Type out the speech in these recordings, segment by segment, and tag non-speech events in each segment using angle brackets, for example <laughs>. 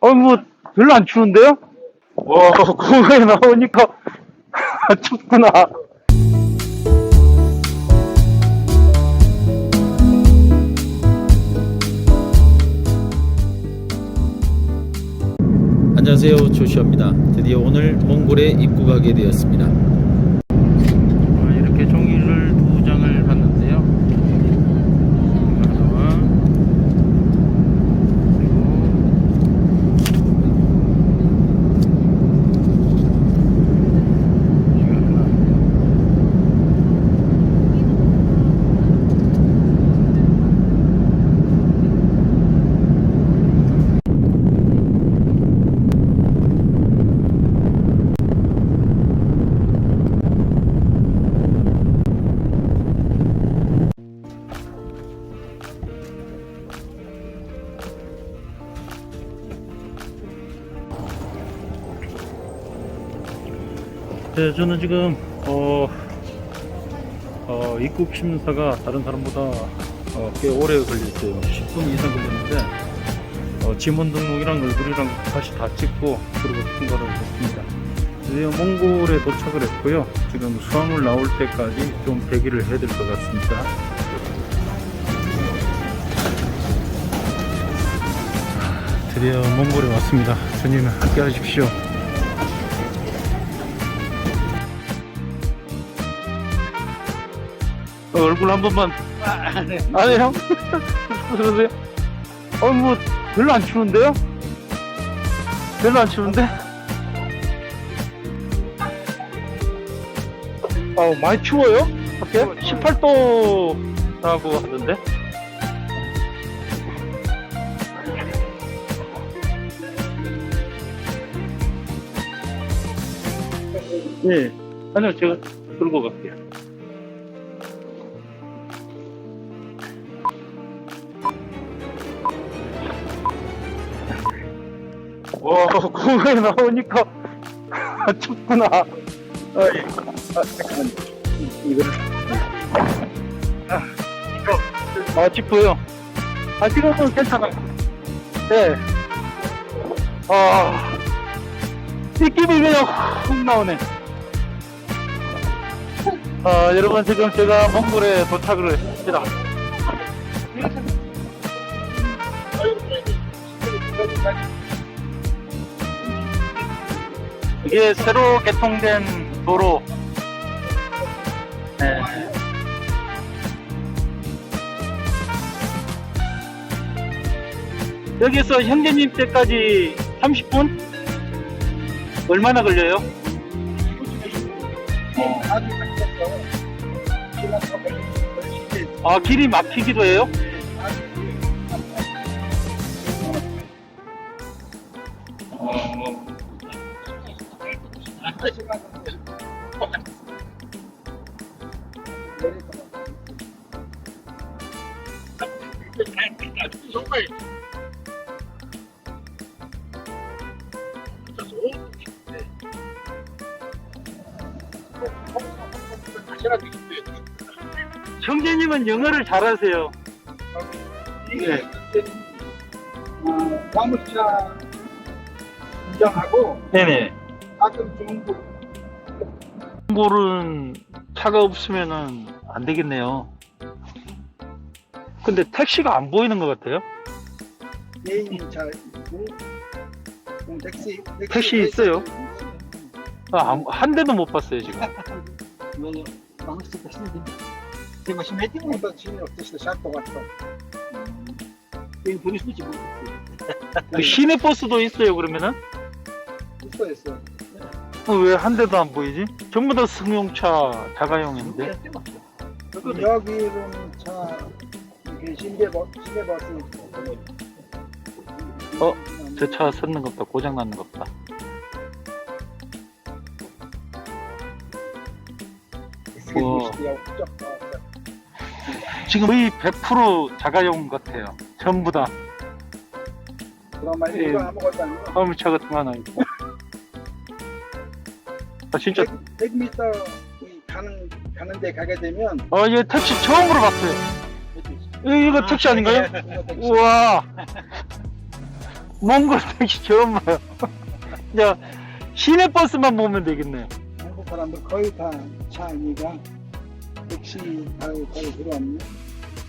어, 뭐, 별로 안 추운데요? 와, 공항에 나오니까 <laughs> 춥구나. 안녕하세요 조시아입니다 드디어 오늘 몽골에 입국하게 되었습니다 네, 저는 지금 어, 어, 입국 심사가 다른 사람보다 어, 꽤 오래 걸렸어요. 10분 이상 걸렸는데 어, 지문 등록이랑 얼굴이랑 다시 다 찍고 그리고 통과를 했습니다. 드디어 몽골에 도착을 했고요. 지금 수화물 나올 때까지 좀 대기를 해야 될 것 같습니다. 드디어 몽골에 왔습니다. 주님 함께 하십시오. 어, 얼굴 한 번만. 아, 네. 아니, 형. <laughs> 그러세요? 어, 뭐, 별로 안 추운데요? 별로 안 추운데? 어, 많이 추워요? 밖에? 18도라고 하던데? 네. 아니요, 제가 들고 갈게요. 공항에 나오니까 춥구나. 아, 예. 아, 잠깐만요. 이- 이거를. 아, 이거. 아, 춥고요. 아, 지금은 괜찮아요. 네. 아, 느낌이 그냥 확 나오네. 아, 여러분, 지금 제가 몽골에 도착을 했습니다. 이게 새로 개통된 도로. 네. 여기서 형제님 때까지 30분? 얼마나 걸려요? 아, 길이 막히기도 해요? 형제님은 영어를 잘하세요. 네. 화물차 운전하고 네네. 가끔 중국 몽골은 차가 없으면은 안 되겠네요. 근데 택시가 안 보이는 것 같아요. 개인차 있고 공 택시 택시 있어요? 아, 안- 한 대도 못 봤어요, 지금. 샷도 보내주지 모르겠어요 그 시내 버스도 있어요, 그러면은? 있어 있어 어, 왜 한 대도 안 보이지? 전부 다 승용차 자가용인데. 여기는 차 이게 신대버 신대버스 어? 저차 섰는 것보다 고장 나는 것보다. 우와. 지금 거의 100% 자가용 같아요. 전부 다. 그러면 예. 이거 아무것도 아니고 화물차 같은 거 하나 있고. 아, 진짜. 100, 100m 가는 가는 데 가게 되면 아, 얘 택시 처음으로 봤어요. 이- 이거 택시 아닌가요? 이거 택시. 우와. 몽골 택시 처음 봐요. 이제 시내 버스만 보면 되겠네. 한국 사람들 거의 다 차 아니가 택시 타고 거의 들어왔네.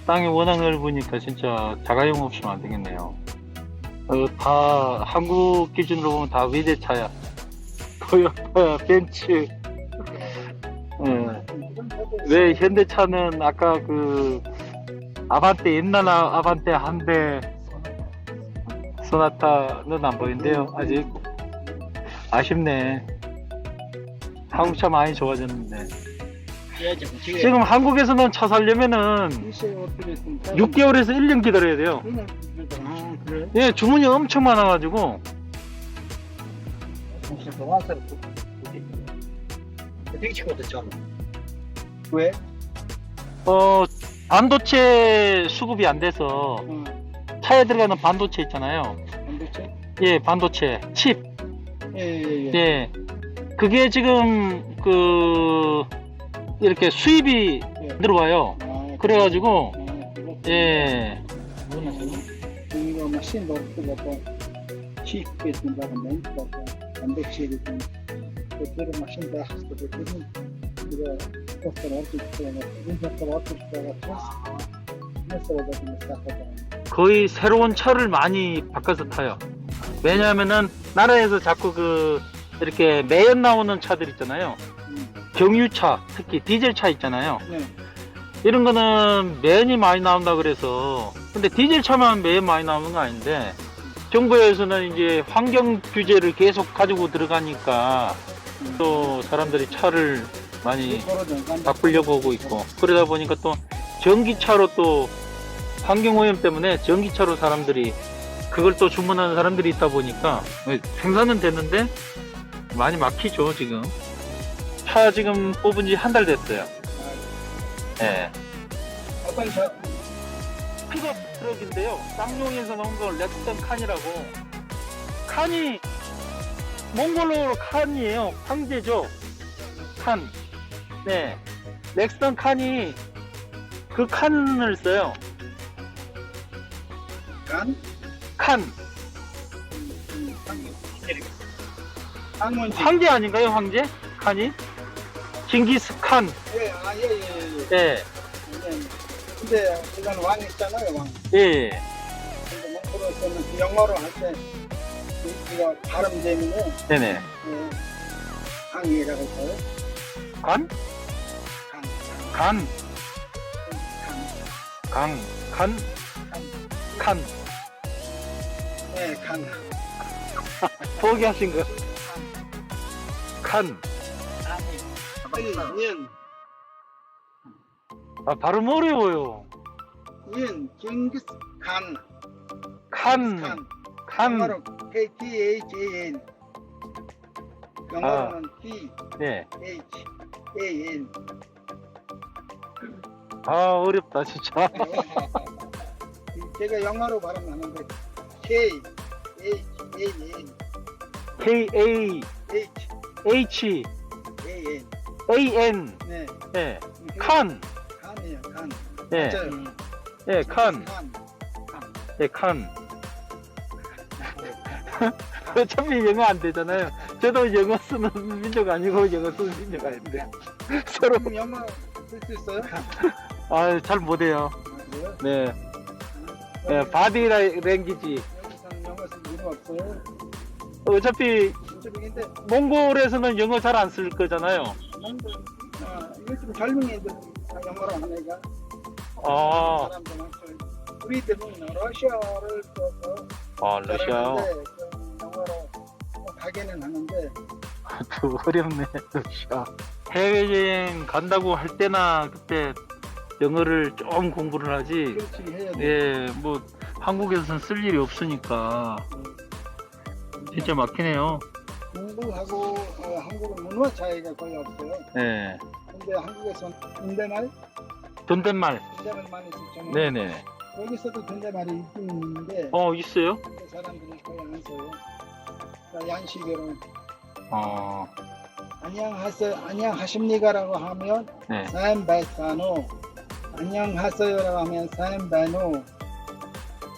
땅이 워낙 넓으니까 진짜 자가용 없이는 안 되겠네요. 어, 다 한국 기준으로 보면 다 외제차야. 토요타, 벤츠. 예. 왜 현대차는 아까 그 아반떼 옛날 아- 아반떼 한 대 소나타는 안 보이는데요 아직 아쉽네 한국 차 많이 좋아졌는데 지금 한국에서는 차 살려면은 6개월에서 1년 기다려야 돼요 아? 예 주문이 엄청 많아가지고 되게 치고도 참. 왜? 어 반도체 수급이 안 돼서 어, 차에 들어가는 반도체 있잖아요 반도체? 예 반도체 칩 예 예 예. 예, 그게 지금 그 이렇게 수입이 예. 들어와요. 아, 그래가지고 아. 예, 이 Bugün doktor orta çıkıyor. Nasıl oldu bu mesafede? 거의 새로운 차를 많이 바꿔서 타요. 왜냐하면은 나라에서 자꾸 그 이렇게 매연 나오는 차들 있잖아요. 음. 경유차, 특히 디젤 차 있잖아요. 네. 이런 거는 매연이 많이 나온다 그래서 근데 디젤 차만 매연 많이 나오는 거 아닌데 정부에서는 이제 환경 규제를 계속 가지고 들어가니까 또 사람들이 차를 많이 바꾸려고 하고 있고 그러다 보니까 또 전기차로 또 환경오염 때문에 전기차로 사람들이 그걸 또 주문하는 사람들이 있다 보니까 생산은 됐는데 많이 막히죠 지금 차 지금 뽑은 지 한 달 됐어요 예. 차? 픽업 트럭인데요 쌍용에서 나온 건 렉스턴 칸이라고 칸이 몽골어로 칸이에요 황제죠 칸 네. 렉스턴 칸이 그 칸을 써요. 간? 칸. 항문지. 황제 아닌가요, 황제? 칸이? 징기스 칸. 예, 아, 예, 예, 예. 예. 예. 근데 이건 왕 있잖아요, 왕. 예. 근데 몽골어서는 영어로 할 때, 이거 발음 때문에, 네네. 예, 항이라고 써요. 관? 강, 간. 강, 강. 간. 칸. 예, 강. 포기하신 거. 칸. 아니, 년, 아, 발음 어려워요. 년, 징기스 칸. 칸. 칸. 칸. 영어로 K T H A N. 영어로는 T 네. H A N. 아, 어렵다, 진짜. <laughs> 제가 영어로 발음하는데 K H A N K A H H A N. A N. 네. 네. 칸. 칸이에요, 칸. 네. 맞아요. 네, 칸. 칸. 네, 칸. <laughs> 어차피 영어 안 되잖아요. 저도 영어 쓰는 민족 아니고 영어 쓰는 민족 아닌데. <laughs> 서로, 그럼 영어 쓸 수 있어요? <laughs> 아, 잘 못해요. 아, 그래요? 네. 네, 여기- 바디 랭귀지. 여기서는 영어 쓸 없어요. 어차피 이쪽인데 몽골에서는 영어 잘 안 쓸 거잖아요. 몽골 아, 요즘 젊은 애들 다 영어로 하니까 아, 사람들. 우리들은 러시아를 써서 아 러시아요? 잘하는데 좀 영어로 뭐 가게는 하는데 또 <laughs> 어렵네, 러시아. 해외여행 간다고 할 때나 그때 영어를 좀 공부를 하지. 그렇지 해야 돼. 예, 뭐 한국에서는 쓸 일이 없으니까 진짜 막히네요. 공부하고 어, 한국은 문화 차이가 거의 없어요. 예, 근데 한국에서는 존댓말, 존댓말. 존댓말 많이 쓰잖아요. 네네. 여기서도 존댓말이 있긴 있는데 어 있어요? 그 사람들이 거의 안 써요. 그러니까 양식으로 어, 안녕하세요, 안녕하십니까라고 하면 네. 사엠바이사노, 안녕하세요라고 하면 사엠바노,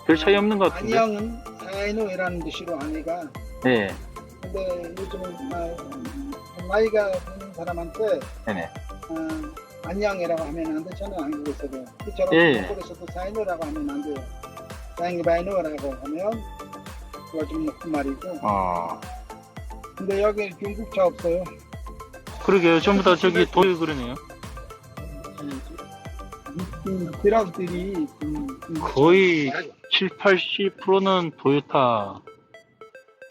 별 차이 없는 것 같은데. 안녕은 바이노이라는 뜻으로 아내가 네. 근데 요즘은 아, 나이가 있는 사람한테 네네. 아, 안녕이라고 하면 안 되잖아요 한국에서도 이처럼 예. 한국에서도 사이노라고 하면 안 돼요 사잉이 바이노라고 하면 그거 좀 높은 말이고 어. 근데 여기 중국차 없어요 그러게요. 전부 다 저기 도유 그러네요. 드랍들이 거의 7, 80%는 도요타.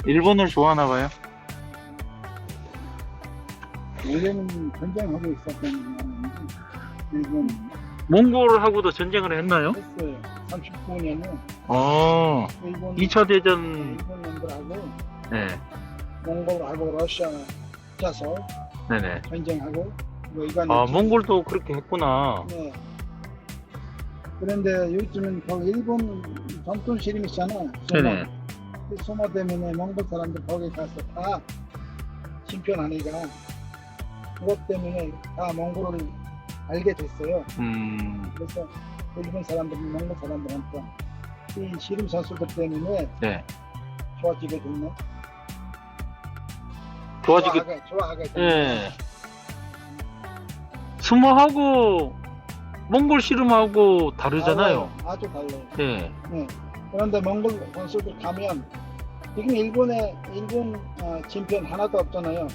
일본을 좋아하나 봐요. 원래는 전쟁하고 있었던 나라 일본 몽골하고도 전쟁을 했나요? 했어요 39년에 어. 일본 2차 대전, 일본 놈들하고 네. 몽골하고 러시아 짜서 네네. 전쟁하고 뭐 이건 아, 몽골도 그렇게 했구나. 네. 그런데 요즘은 거기 일본 전통 시름 있잖아. 네네. 그 소모 때문에 몽골 사람들 거기 가서 다 심편하니까 그것 때문에 다 몽골을 알게 됐어요. 음, 그래서 일본 사람들, 몽골 사람들한테 이 시름 선수들 때문에 네. 좋아지게 됐네. 좋아지게, 좋아하게, 좋아하게 됐네. 예. 스모하고 몽골 씨름하고 다르잖아요. 달라요. 아주 달라요. 예. 네. 그런데 몽골 선수들 가면 지금 일본에 일본 어, 진편 하나도 없잖아요.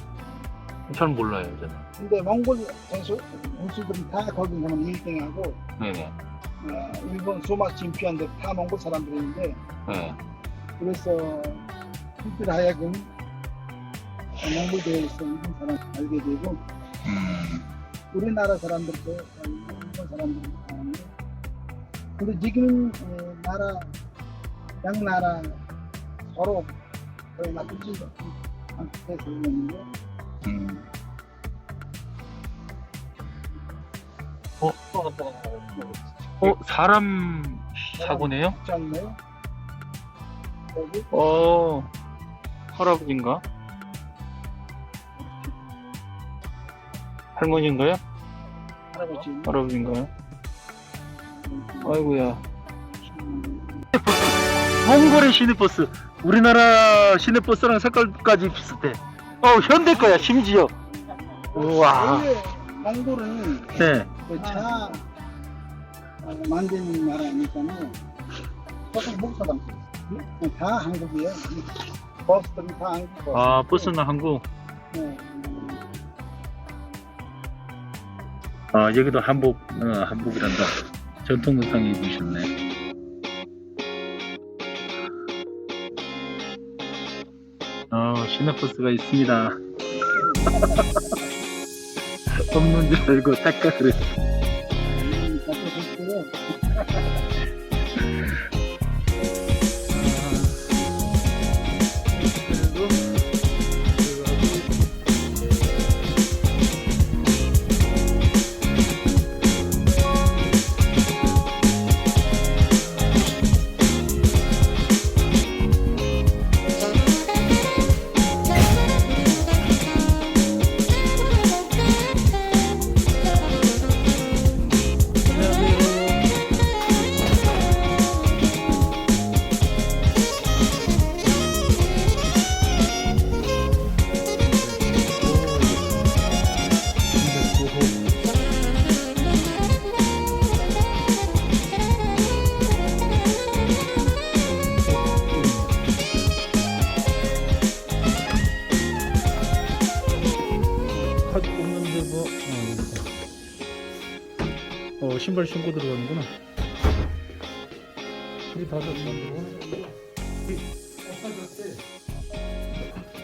잘 몰라요, 저는. 근데 몽골 선수 선수들은 다 거기 가면 1등하고 네네. 어, 일본 소마 진편들 다 몽골 사람들인데 네. 그래서 그들 하여금 몽골 대회에서 일본 사람 알게 되고 음, 우리나라 사람들도 일본 사람들도 아는데 근데 지금은 어, 나라 양 나라 서로 거의 나쁘지 않게 있는데 음. 어, 어, 사람 사고네요? 있지 않나요? 여기 어, 할아버지인가? 할머니인가요? 할아버지 할아버지인가요? 아이고야. 몽골의 시내버스. 우리나라 시내버스랑 색깔까지 비슷해. 어, 현대 거야, 심지어. 우와. 원래 몽골은 네. 그차 어, 만드는 나라니까요. 보통 목사람 다 한국이에요. 버스들은 다 한국. 아, 버스는 한국. 네. 아, 여기도 한복, 어, 한복이란다. 전통 의상 입으셨네. 어, 시내버스가 있습니다. <laughs> 없는 줄 알고 착각을 했어. 신발 신고 들어가는구나 불이 다 졌나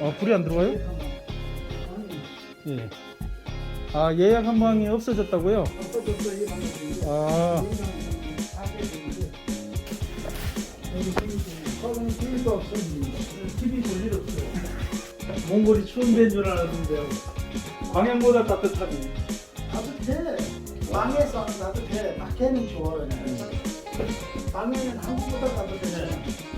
아 불이 안 들어와요? 예. 아 예약 한 방이 없어졌다고요? 아 몽골이 추운 데인 줄 알았는데요 광양보다 따뜻하네. 방에서 하면 따뜻해. 밖에는 좋아요. 네. 방에는 한국보다 따뜻해요.